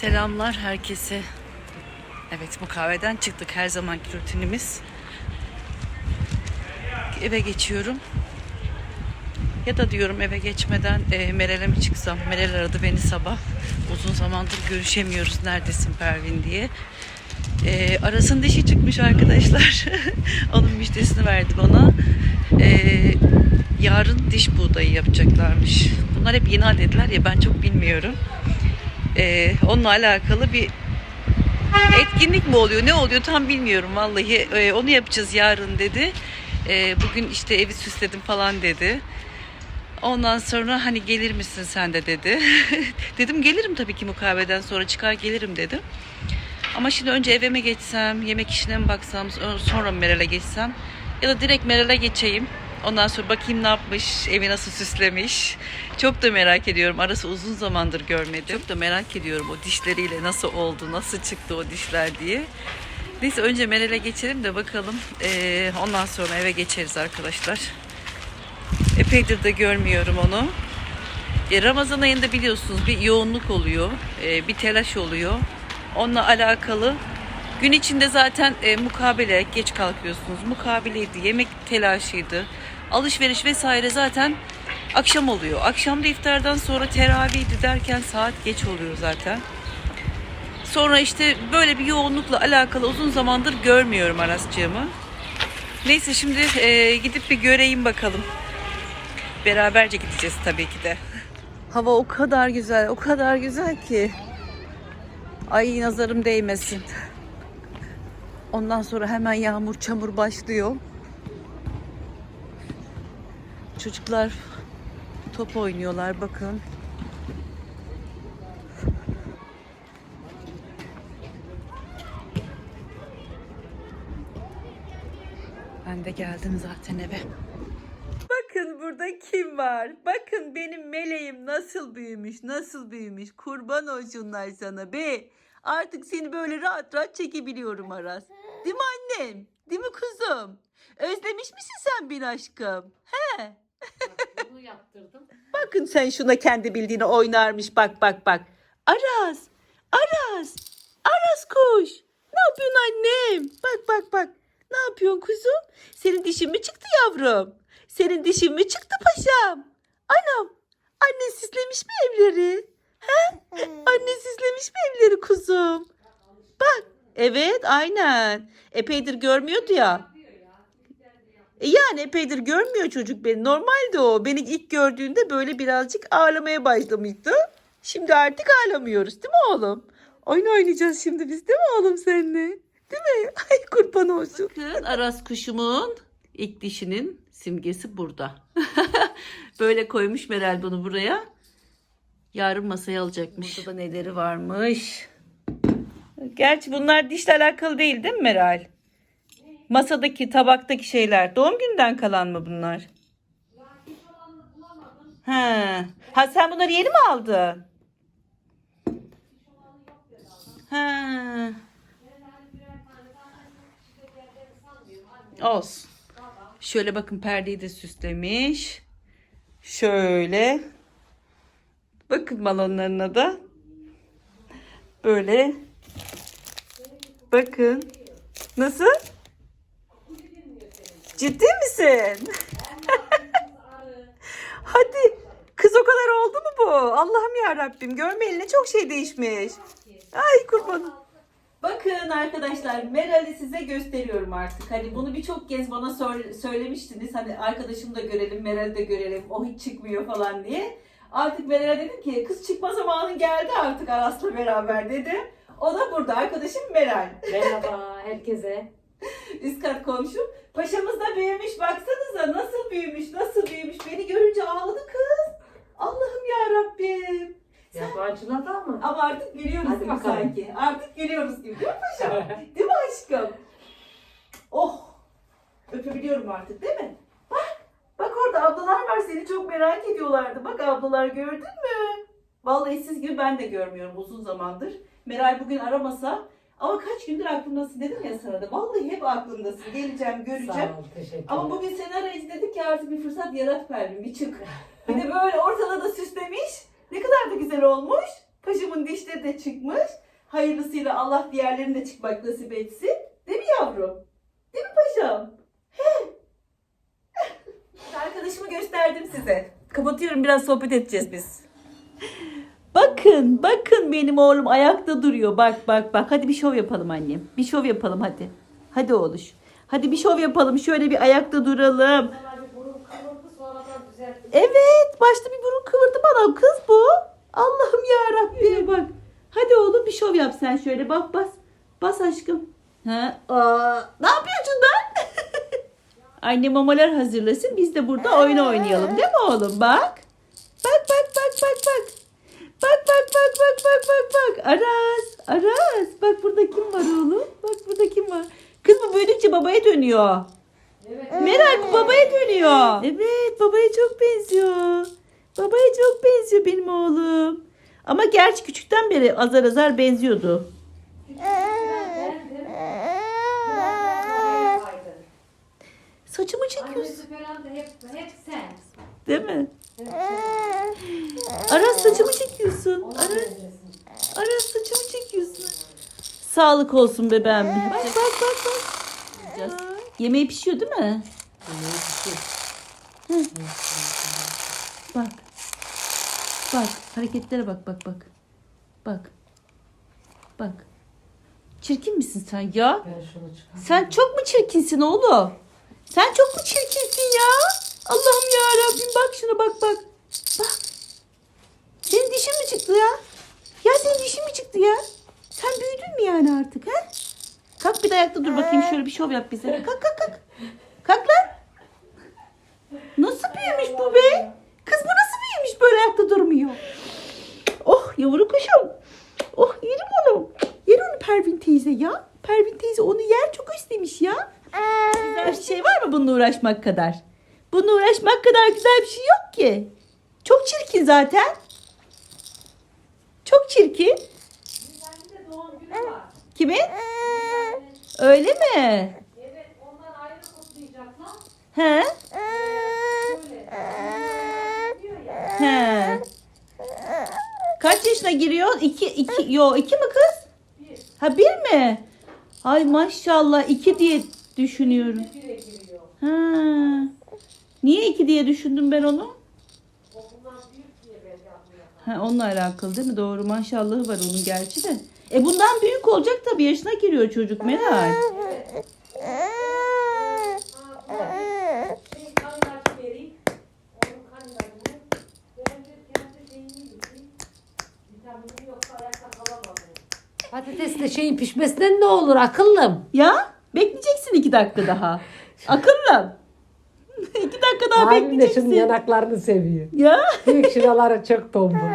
Selamlar herkese. Evet bu kahveden çıktık her zamanki rutinimiz. Eve geçiyorum. Ya da diyorum eve geçmeden e, Meral'e mi çıksam? Meral aradı beni sabah. Uzun zamandır görüşemiyoruz neredesin Pervin diye. E, arasın dişi çıkmış arkadaşlar. Onun müjdesini verdi bana. E, yarın diş buğdayı yapacaklarmış. Bunlar hep yeni adetler ya ben çok bilmiyorum. E, onunla alakalı bir etkinlik mi oluyor ne oluyor tam bilmiyorum vallahi. E, onu yapacağız yarın dedi. E, bugün işte evi süsledim falan dedi. Ondan sonra hani gelir misin sen de dedi. Dedim gelirim tabii ki mukaveden sonra çıkar gelirim dedim. Ama şimdi önce eve mi geçsem yemek işine mi baksam sonra Meral'e geçsem ya da direkt Meral'e geçeyim Ondan sonra bakayım ne yapmış, evi nasıl süslemiş. Çok da merak ediyorum. Arası uzun zamandır görmedim. Çok da merak ediyorum o dişleriyle nasıl oldu, nasıl çıktı o dişler diye. Neyse önce Meral'e geçelim de bakalım. Ee, ondan sonra eve geçeriz arkadaşlar. Epeydir de görmüyorum onu. E, Ramazan ayında biliyorsunuz bir yoğunluk oluyor, e, bir telaş oluyor. Onunla alakalı gün içinde zaten e, mukabele, geç kalkıyorsunuz. Mukabeleydi, yemek telaşıydı, alışveriş vesaire zaten akşam oluyor. Akşamda iftardan sonra teravihdi derken saat geç oluyor zaten. Sonra işte böyle bir yoğunlukla alakalı uzun zamandır görmüyorum Arascığımı. Neyse şimdi e, gidip bir göreyim bakalım. Beraberce gideceğiz tabii ki de. Hava o kadar güzel, o kadar güzel ki. Ay nazarım değmesin. Ondan sonra hemen yağmur çamur başlıyor. Çocuklar top oynuyorlar bakın. Ben de geldim zaten eve. Bakın burada kim var? Bakın benim meleğim nasıl büyümüş, nasıl büyümüş. Kurban olsunlar sana be. Artık seni böyle rahat rahat çekebiliyorum Aras. Değil mi annem? Değil mi kuzum? Özlemiş misin sen beni aşkım? He? Bunu yaptırdım. Bakın sen şuna kendi bildiğini oynarmış. Bak bak bak. Aras. Aras. Aras kuş. Ne yapıyorsun annem? Bak bak bak. Ne yapıyorsun kuzum? Senin dişin mi çıktı yavrum? Senin dişin mi çıktı paşam? Anam. Anne süslemiş mi evleri? He? Anne süslemiş mi evleri kuzum? Bak. Evet aynen. Epeydir görmüyordu ya. E Yani epeydir görmüyor çocuk beni. Normalde o. Beni ilk gördüğünde böyle birazcık ağlamaya başlamıştı. Şimdi artık ağlamıyoruz değil mi oğlum? Oyun oynayacağız şimdi biz değil mi oğlum seninle? Değil mi? Ay kurban olsun. Bakın Aras kuşumun ilk dişinin simgesi burada. böyle koymuş Meral bunu buraya. Yarın masaya alacakmış. Burada da neleri varmış. Gerçi bunlar dişle alakalı değil değil mi Meral? Masadaki, tabaktaki şeyler. Doğum günden kalan mı bunlar? Ha. Ha sen bunları yeni mi aldın? Ha. Olsun. Şöyle bakın perdeyi de süslemiş. Şöyle. Bakın balonlarına da. Böyle. Bakın. Nasıl? Ciddi misin? Hadi. Kız o kadar oldu mu bu? Allah'ım ya Rabbim. Görmeyeli ne çok şey değişmiş. Ay kurbanım. Bakın arkadaşlar Meral'i size gösteriyorum artık. Hani bunu birçok kez bana söylemiştiniz. Hani arkadaşım da görelim, Meral'i de görelim. O hiç çıkmıyor falan diye. Artık Meral'e dedim ki kız çıkma zamanın geldi artık Aras'la beraber dedim. O da burada arkadaşım Meral. Merhaba herkese. Üst kat komşum. Paşamız da büyümüş. Baksanıza nasıl büyümüş, nasıl büyümüş. Beni görünce ağladı kız. Allah'ım ya Rabbim. Yabancılar da mı? Ama artık gülüyoruz Hadi gibi bakalım. sanki. Artık gülüyoruz gibi değil mi paşam? değil mi aşkım? Oh. Öpebiliyorum artık değil mi? Bak. Bak orada ablalar var seni çok merak ediyorlardı. Bak ablalar gördün mü? Vallahi siz gibi ben de görmüyorum uzun zamandır. Meral bugün aramasa ama kaç gündür aklımdasın dedim ya sana da. Vallahi hep aklımdasın. Geleceğim, göreceğim. Sağ ol, teşekkür Ama bugün seni arayınca dedik ki artık bir fırsat yarat Pervin bir çık. Bir de böyle ortalığı da süslemiş. Ne kadar da güzel olmuş. Paşamın dişleri de çıkmış. Hayırlısıyla Allah diğerlerini de çıkmak nasip etsin. Değil mi yavrum? Değil mi paşam? He. Arkadaşımı gösterdim size. Kapatıyorum biraz sohbet edeceğiz biz. Bakın, bakın benim oğlum ayakta duruyor. Bak, bak, bak. Hadi bir şov yapalım annem. Bir şov yapalım hadi. Hadi oğluş. Hadi bir şov yapalım. Şöyle bir ayakta duralım. Evet, başta bir burun kıvırdı bana kız bu. Allah'ım ya Rabbi bak. Hadi oğlum bir şov yap sen şöyle. Bak bas. Bas aşkım. Ha, aa, ne yapıyorsun lan? Anne mamalar hazırlasın. Biz de burada oyun oynayalım değil mi oğlum? Bak. Bak bak bak bak bak. Bak bak bak bak bak bak bak. Aras. Aras. Bak burada kim var oğlum? Bak burada kim var? Kız bu büyüdükçe babaya dönüyor. Evet. Meral bu babaya dönüyor. Evet babaya çok benziyor. Babaya çok benziyor benim oğlum. Ama gerçi küçükten beri azar azar benziyordu. Saçımı çekiyorsun Annesi falan da hep, hep sen. değil mi? Hep Aras saçımı çekiyorsun. Benzesin. Aras saçımı çekiyorsun. Sağlık olsun bebeğim. Bak bak bak bak. Yemeği pişiyor değil mi? Hı. Bak. Bak. Hareketlere bak bak bak. Bak. Bak. Çirkin misin sen ya? Sen çok mu çirkinsin oğlum? Sen çok mu çirkinsin ya? Allah'ım ya Rabbim bak şuna bak bak. Bak. Senin dişin mi çıktı ya? Ya senin dişin mi çıktı ya? Sen büyüdün mü yani artık ha? Kalk bir de ayakta dur bakayım şöyle bir şov yap bize. Kalk kalk kalk. Kalk lan. Nasıl büyümüş bu be? Kız bu nasıl büyümüş böyle ayakta durmuyor? Oh yavru kuşum. Oh yerim onu. Yer onu Pervin teyze ya. Pervin teyze onu yer çok istemiş ya. Güzel bir şey var mı bununla uğraşmak kadar? Bununla uğraşmak kadar güzel bir şey yok ki. Çok çirkin zaten. Çok çirkin. Kimin? Öyle mi? Evet ondan ayrı kutlayacaklar. He? He. Kaç yaşına giriyor? İki, iki, yo iki mi kız? Bir. Ha bir mi? Ay maşallah iki diye düşünüyorum. Ha. Niye iki diye düşündüm ben onu? Okuldan büyük diye ben yapmıyor. Ha, onunla alakalı değil mi? Doğru maşallahı var onun gerçi de. E bundan büyük olacak tabii yaşına giriyor çocuk Meral. Kanilacı vereyim. Onun kanilacını. Ben de kendi şeyini yiyeyim. Vitamini yoksa ayakta kalamam. Patates de şeyin pişmesinden ne olur akıllım? Ya bekleyeceksin iki dakika daha. Akıllım. iki dakika daha Abim de bekleyeceksin. yanaklarını seviyor. Ya Büyük şuraları çok tombul.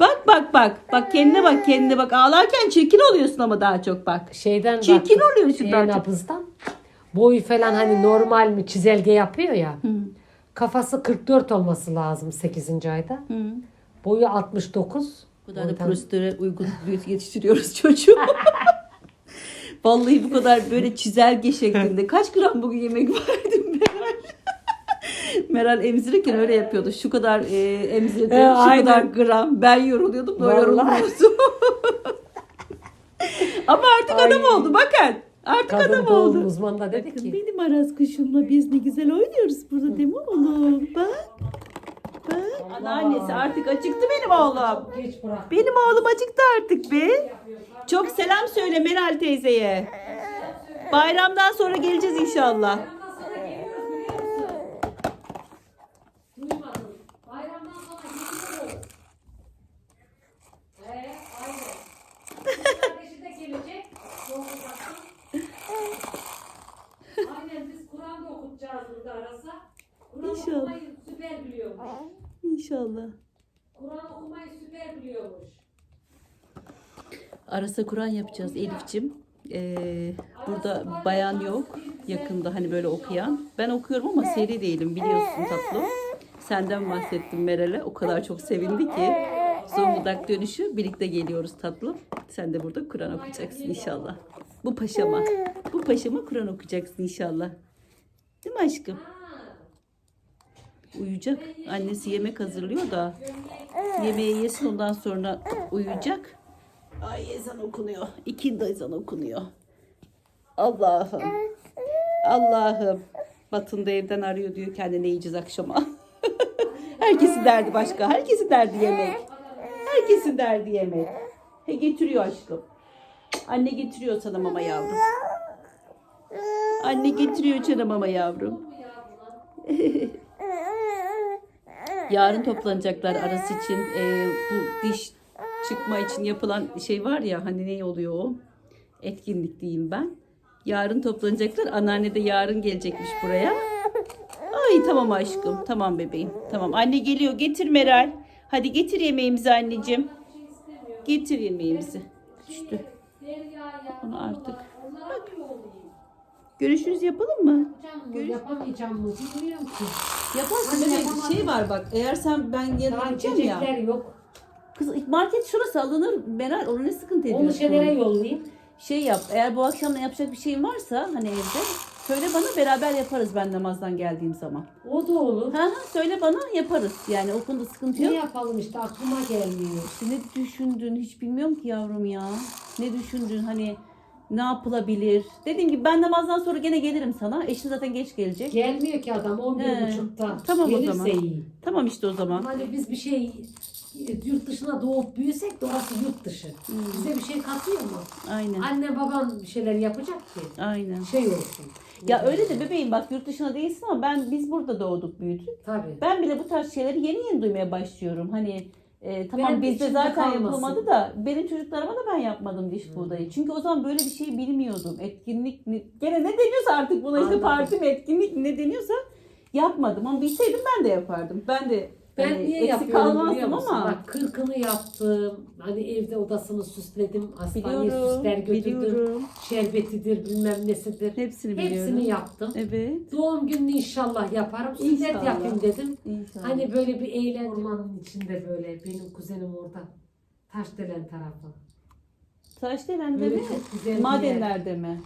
bak bak bak. Bak kendine bak kendine bak. Ağlarken çirkin oluyorsun ama daha çok bak. Şeyden Çirkin baktım, oluyorsun daha çok. E-nabızdan. Boyu falan hani normal mi çizelge yapıyor ya. Hı. Kafası 44 olması lazım 8. ayda. Hı. Boyu 69. Bu kadar da Boydan- prosedüre uygun yetiştiriyoruz çocuğu. Vallahi bu kadar böyle çizelge şeklinde. Kaç gram bugün yemek verdim Meral? Meral emzirirken öyle yapıyordu. Şu kadar e, emzirdi, E, şu aynen. kadar gram. Ben yoruluyordum, böyle Vallahi. yorulmuyorsun. Ama artık Ay. adam oldu bakın. Artık Kadın adam oldu. uzmanı da dedi Bakın ki benim Aras kuşumla biz ne güzel oynuyoruz burada değil mi oğlum? Bak. Bak. Anneannesi artık acıktı benim oğlum. geç bırak. Benim oğlum acıktı artık be. Çok selam söyle Meral teyzeye. Bayramdan sonra geleceğiz inşallah. Bayramdan sonra geliyoruz biliyor musun? Duymadın. Bayramdan sonra geliyoruz. He, aynen. Kardeşi de gelecek. Doğumuzdan. Aynen biz Kur'an da okutacağız burada arasa. Kur'an İnşallah. okumayı süper biliyormuş. İnşallah. Kur'an okumayı süper biliyormuş. Arasa Kur'an yapacağız Elif'cim. Ee, burada bayan yok yakında hani böyle okuyan. Ben okuyorum ama seri değilim biliyorsun tatlım. Senden bahsettim Meral'e. O kadar çok sevindi ki. Zonguldak dönüşü birlikte geliyoruz tatlım. Sen de burada Kur'an okuyacaksın inşallah. Bu paşama. Bu paşama Kur'an okuyacaksın inşallah. Değil mi aşkım? Uyuyacak. Annesi yemek hazırlıyor da yemeği yesin ondan sonra uyuyacak. Ay ezan okunuyor. İkindi ezan okunuyor. Allah'ım. Allah'ım. Batın da evden arıyor diyor kendine yiyeceğiz akşama. Herkesin derdi başka. Herkesin derdi yemek. Herkesin derdi yemek. He getiriyor aşkım. Anne getiriyor sana mama yavrum. Anne getiriyor sana mama yavrum. Yarın toplanacaklar arası için e, bu diş çıkma için yapılan şey var ya hani ne oluyor o? Etkinlik diyeyim ben. Yarın toplanacaklar. Anneanne de yarın gelecekmiş buraya. Ay tamam aşkım. Tamam bebeğim. Tamam. Anne geliyor. Getir Meral. Hadi getir yemeğimizi anneciğim. Getir yemeğimizi. Düştü. Onu artık. Bak. Görüşürüz yapalım mı? Görüş... Yapamayacağım mı bilmiyorum ki. Yaparsın. Anne, yapamadım. Şey var bak. Eğer sen ben Daha yarın gideceğim ya. yok. Kız market şurası alınır. Meral onu ne sıkıntı ediyorsun? Onu şeylere yollayayım. Şey yap. Eğer bu akşam da yapacak bir şeyin varsa hani evde söyle bana beraber yaparız ben namazdan geldiğim zaman. O da olur. Ha ha söyle bana yaparız. Yani o konuda sıkıntı Ne yok. yapalım işte aklıma gelmiyor. İşte ne düşündün hiç bilmiyorum ki yavrum ya. Ne düşündün hani ne yapılabilir? Dediğim gibi ben namazdan sonra gene gelirim sana. Eşin zaten geç gelecek. Gelmiyor ki adam 11.30'da. Tamam o Gelirse zaman. iyi. Tamam işte o zaman. Hani biz bir şey yurt dışına doğup büyüsek de orası yurt dışı. Hmm. Bize bir şey katıyor mu? Aynen. Anne baban bir şeyler yapacak ki. Aynen. Şey olsun. Ya öyle de bebeğim bak yurt dışına değilsin ama ben biz burada doğduk büyüdük. Tabii. Ben bile bu tarz şeyleri yeni yeni duymaya başlıyorum. Hani e, tamam Benim bizde zaten kalmasın. yapılmadı da benim çocuklarıma da ben yapmadım diş buğdayı. Çünkü o zaman böyle bir şey bilmiyordum. Etkinlik mi? Gene ne deniyorsa artık buna işte Anladım. parti mi etkinlik mi ne deniyorsa yapmadım. Ama bilseydim ben de yapardım. Ben de Ben hani niye eksik kalmazdım ama. Bak kırkını yaptım. Hani evde odasını süsledim. Hastaneye Biliyorum, süsler götürdüm. biliyorum. Şerbetidir bilmem nesidir. Hepsini biliyorum. Hepsini yaptım. Evet. Doğum gününü inşallah yaparım. Sünnet yapayım dedim. İnşallah. Hani böyle bir eğlence ormanın içinde böyle benim kuzenim orada. Taşdelen tarafı. Taşdelen'de mi? Madenlerde mi?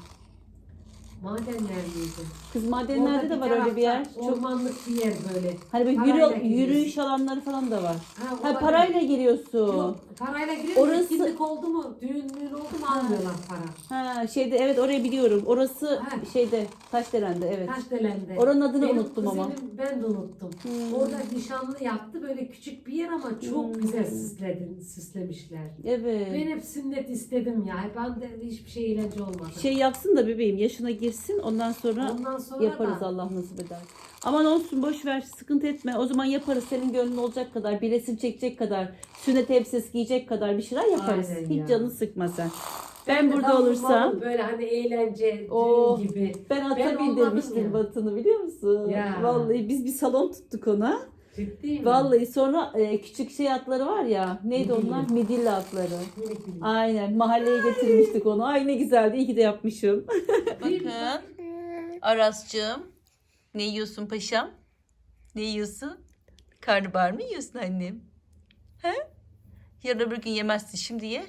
Madenler miydi? Kız madenlerde de var öyle bir yer. Çok Ormanlık bir yer böyle. hani böyle Parayla yürü, yürüyüş alanları falan da var. Ha, Ha olabilir. parayla giriyorsun. Yok, parayla giriyor. Orası- Orası... Oldu mu, düğün müğün oldu mu almıyorlar para. Ha şeyde evet orayı biliyorum. Orası Ha. şeyde Taşdelen'de evet. Taşdelen'de. Oranın adını Benim unuttum ama. kuzenim, Ben de unuttum. Hmm. Orada nişanlı yaptı. Böyle küçük bir yer ama çok Hmm. güzel süsledin, süslemişler. Evet. Ben hep sünnet istedim ya. Ben de hiçbir şey eğlence olmadı. Şey yapsın da bebeğim yaşına girsin ondan sonra Ondan sonra yaparız da Allah nasip eder. Aman olsun boş ver sıkıntı etme. O zaman yaparız senin gönlün olacak kadar, bir resim çekecek kadar, sünnet elbisesi giyecek kadar bir şeyler yaparız. Aynen Hiç ya. canını sıkma sen. Ben, de burada olursam böyle hani eğlence, Oh, düğün gibi. ben ata Ben bindirmiştim. Batını biliyor musun? Ya. Vallahi biz bir salon tuttuk ona. Ciddi mi? Vallahi sonra e, küçük şey atları var ya. Neydi Midilli. onlar? Midilli atları. Minik. Aynen mahalleye getirmiştik onu. Ay ne güzeldi. İyi ki de yapmışım. Bakın. Aras'cığım. Ne yiyorsun paşam? Ne yiyorsun? Karnabahar mı yiyorsun annem? He? Yarın öbür gün yemezsin şimdi ye.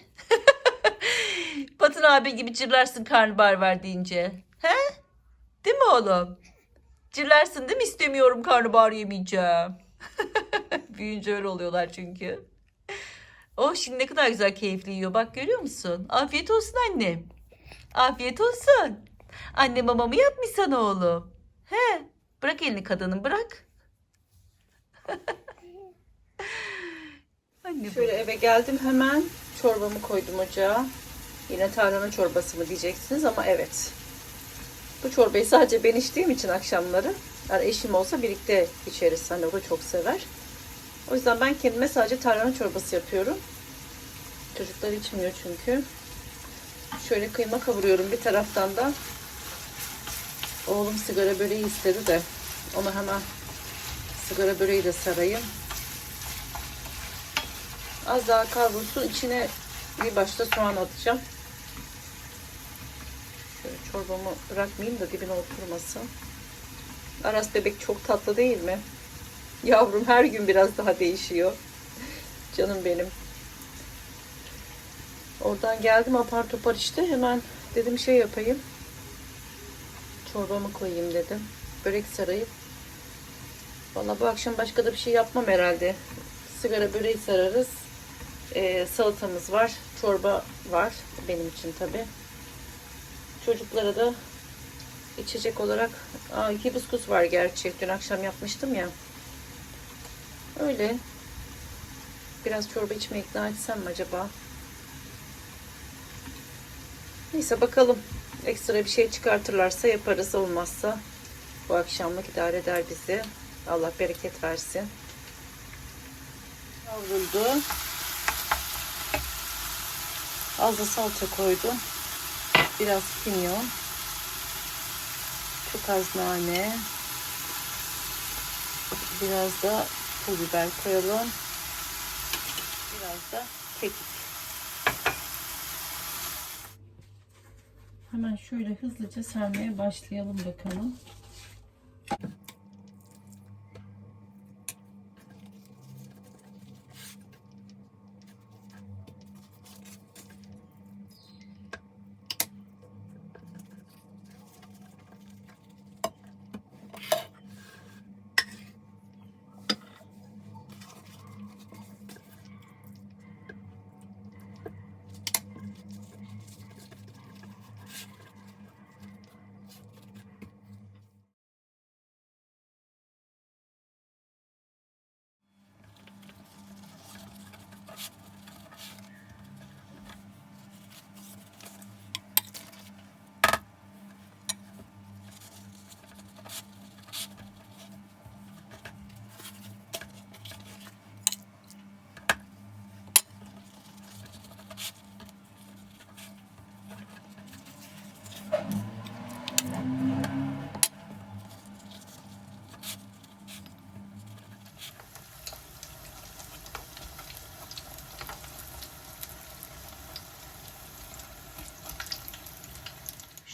Batın abi gibi cırlarsın karnabahar var deyince. He? Değil mi oğlum? Cırlarsın değil mi? İstemiyorum karnabahar yemeyeceğim. Büyüyünce öyle oluyorlar çünkü. Oh şimdi ne kadar güzel keyifli yiyor. Bak görüyor musun? Afiyet olsun annem. Afiyet olsun. Anne mamamı yapmış sana oğlum. He. Bırak elini kadının bırak. Anne Şöyle eve geldim hemen çorbamı koydum ocağa. Yine tarhana çorbası mı diyeceksiniz ama evet. Bu çorbayı sadece ben içtiğim için akşamları. Yani eşim olsa birlikte içeriz. Hani o da çok sever. O yüzden ben kendime sadece tarhana çorbası yapıyorum. Çocuklar içmiyor çünkü. Şöyle kıyma kavuruyorum bir taraftan da. Oğlum sigara böreği istedi de onu hemen sigara böreği de sarayım. Az daha kavrulsun. içine bir başta soğan atacağım. Şöyle çorbamı bırakmayayım da dibine oturmasın. Aras bebek çok tatlı değil mi? Yavrum her gün biraz daha değişiyor. Canım benim. Oradan geldim apar topar işte hemen dedim şey yapayım. Çorbamı koyayım dedim. Börek sarayıp Valla bu akşam başka da bir şey yapmam herhalde. Sigara böreği sararız. Ee, salatamız var. Çorba var. Benim için tabi. Çocuklara da içecek olarak aa, hibiskus var gerçi. Dün akşam yapmıştım ya. Öyle. Biraz çorba içmeye ikna etsem mi acaba? Neyse bakalım. Ekstra bir şey çıkartırlarsa yaparız. Olmazsa bu akşamlık idare eder bizi. Allah bereket versin. Kavruldu. Az da salça koydum. Biraz kimyon. Çok az nane. Biraz da pul biber koyalım. Biraz da kekik. Hemen şöyle hızlıca sarmaya başlayalım bakalım.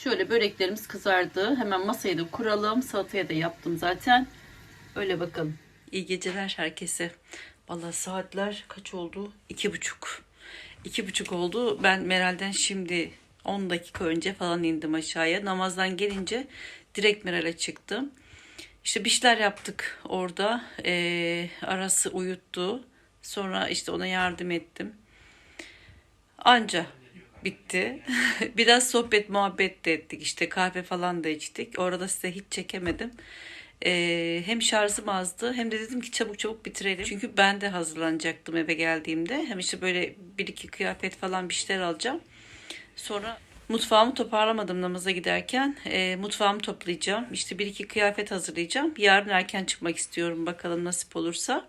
Şöyle böreklerimiz kızardı. Hemen masayı da kuralım. Salataya da yaptım zaten. Öyle bakalım. İyi geceler herkese. Vallahi saatler kaç oldu? İki buçuk. İki buçuk oldu. Ben Meral'den şimdi 10 dakika önce falan indim aşağıya. Namazdan gelince direkt Meral'e çıktım. İşte bir şeyler yaptık orada. Ee, arası uyuttu. Sonra işte ona yardım ettim. Anca bitti. Biraz sohbet muhabbet de ettik. İşte kahve falan da içtik. Orada size hiç çekemedim. Ee, hem şarjım azdı hem de dedim ki çabuk çabuk bitirelim. Çünkü ben de hazırlanacaktım eve geldiğimde. Hem işte böyle bir iki kıyafet falan bir şeyler alacağım. Sonra mutfağımı toparlamadım namaza giderken. Ee, mutfağımı toplayacağım. İşte bir iki kıyafet hazırlayacağım. Yarın erken çıkmak istiyorum. Bakalım nasip olursa.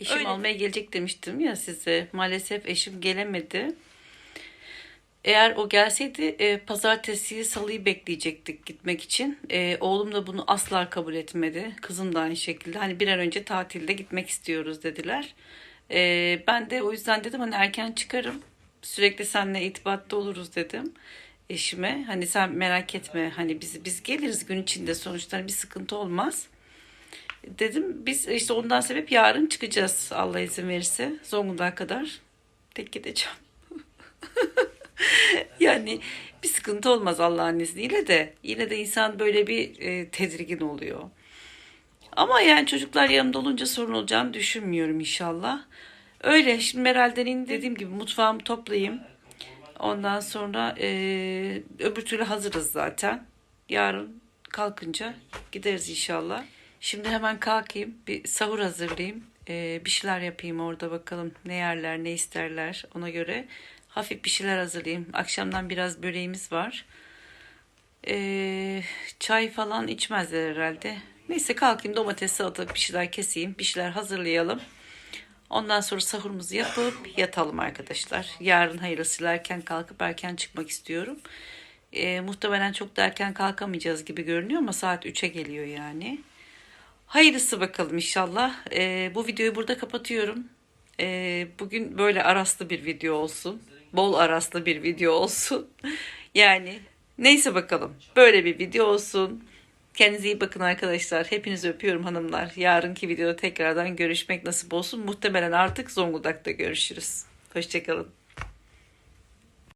Eşim Öyle. almaya gelecek demiştim ya size. Maalesef eşim gelemedi. Eğer o gelseydi e, pazartesi salıyı bekleyecektik gitmek için. E, oğlum da bunu asla kabul etmedi. Kızım da aynı şekilde. Hani bir an önce tatilde gitmek istiyoruz dediler. E, ben de o yüzden dedim hani erken çıkarım. Sürekli seninle irtibatta oluruz dedim eşime. Hani sen merak etme hani biz biz geliriz gün içinde sonuçta hani bir sıkıntı olmaz. Dedim biz işte ondan sebep yarın çıkacağız Allah izin verirse Zonguldak'a kadar tek gideceğim. yani bir sıkıntı olmaz Allah'ın izniyle de yine de insan böyle bir e, tedirgin oluyor. Ama yani çocuklar yanımda olunca sorun olacağını düşünmüyorum inşallah. Öyle şimdi Meral'den dediğim gibi mutfağımı toplayayım. Ondan sonra e, öbür türlü hazırız zaten. Yarın kalkınca gideriz inşallah. Şimdi hemen kalkayım bir sahur hazırlayayım. E, bir şeyler yapayım orada bakalım ne yerler ne isterler ona göre hafif bir şeyler hazırlayayım. Akşamdan biraz böreğimiz var. Ee, çay falan içmezler herhalde. Neyse kalkayım domates, salatalık bir şeyler keseyim. Bir şeyler hazırlayalım. Ondan sonra sahurumuzu yapıp yatalım arkadaşlar. Yarın hayırlısıyla erken kalkıp erken çıkmak istiyorum. Ee, muhtemelen çok da erken kalkamayacağız gibi görünüyor ama saat 3'e geliyor yani. Hayırlısı bakalım inşallah. Ee, bu videoyu burada kapatıyorum. Ee, bugün böyle araslı bir video olsun. Bol araslı bir video olsun. yani neyse bakalım. Böyle bir video olsun. Kendinize iyi bakın arkadaşlar. Hepinizi öpüyorum hanımlar. Yarınki videoda tekrardan görüşmek nasip olsun. Muhtemelen artık Zonguldak'ta görüşürüz. Hoşçakalın.